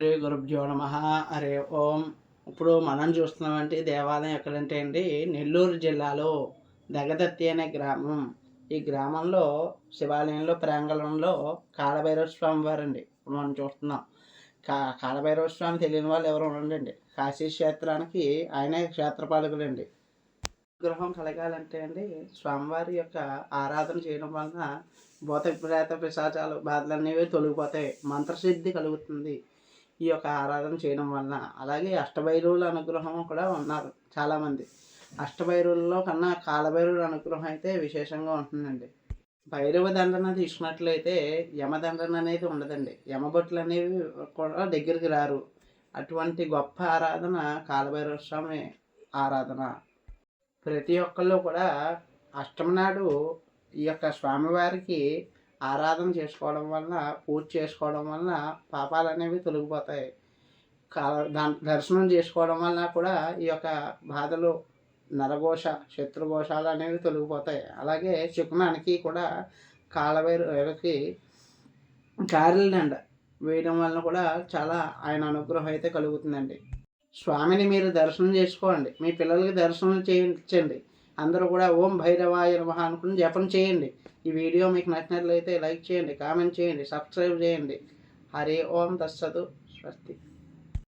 శ్రీ గురుభ్యో నమ. హరే ఓం. ఇప్పుడు మనం చూస్తున్నామంటే దేవాలయం ఎక్కడంటే అండి నెల్లూరు జిల్లాలో దగదత్తి అనే గ్రామం. ఈ గ్రామంలో శివాలయంలో ప్రాంగణంలో కాళభైరవ స్వామి వారండి. ఇప్పుడు మనం చూస్తున్నాం. కా కాళభైరవ స్వామి తెలియని వాళ్ళు ఎవరు ఉండండి కాశీ క్షేత్రానికి ఆయనే క్షేత్రపాలకులండి. విగ్రహం కలగాలంటే అండి స్వామివారి యొక్క ఆరాధన చేయడం వలన భూత ప్రేత పిశాచాలు అనేవి తొలగిపోతాయి. మంత్రసిద్ధి కలుగుతుంది. ఈ యొక్క ఆరాధన చేయడం వలన. అలాగే అష్టభైరవుల అనుగ్రహం కూడా ఉన్నారు చాలామంది. అష్టభైరవుల్లో కన్నా కాలభైరవుల అనుగ్రహం అయితే విశేషంగా ఉంటుందండి. భైరవ దండన తీసుకున్నట్లయితే యమదండన అనేది ఉండదండి. యమబొట్లు అనేవి కూడా దగ్గరికి రారు. అటువంటి గొప్ప ఆరాధన కాలభైరవ స్వామి ఆరాధన. ప్రతి ఒక్కళ్ళు కూడా అష్టమి నాడు ఈ యొక్క స్వామివారికి ఆరాధన చేసుకోవడం వలన పూజ చేసుకోవడం వలన పాపాలు అనేవి తొలగిపోతాయి. దర్శనం చేసుకోవడం వలన కూడా ఈ యొక్క బాధలు నరఘోష శత్రుఘోషాలు అనేవి తొలగిపోతాయి. అలాగే శకునానికి కూడా కాలవేరుకి కారిల్దండ వేయడం వలన కూడా చాలా ఆయన అనుగ్రహం అయితే కలుగుతుందండి. స్వామిని మీరు దర్శనం చేసుకోండి. మీ పిల్లలకి దర్శనం చేయించండి. అందరూ కూడా ఓం భైరవాయ నమః అనుకుని జపం చేయండి. ఈ వీడియో మీకు నచ్చినట్లయితే లైక్ చేయండి కామెంట్ చేయండి సబ్స్క్రైబ్ చేయండి. హరే ఓం తస్సతు స్వస్తి.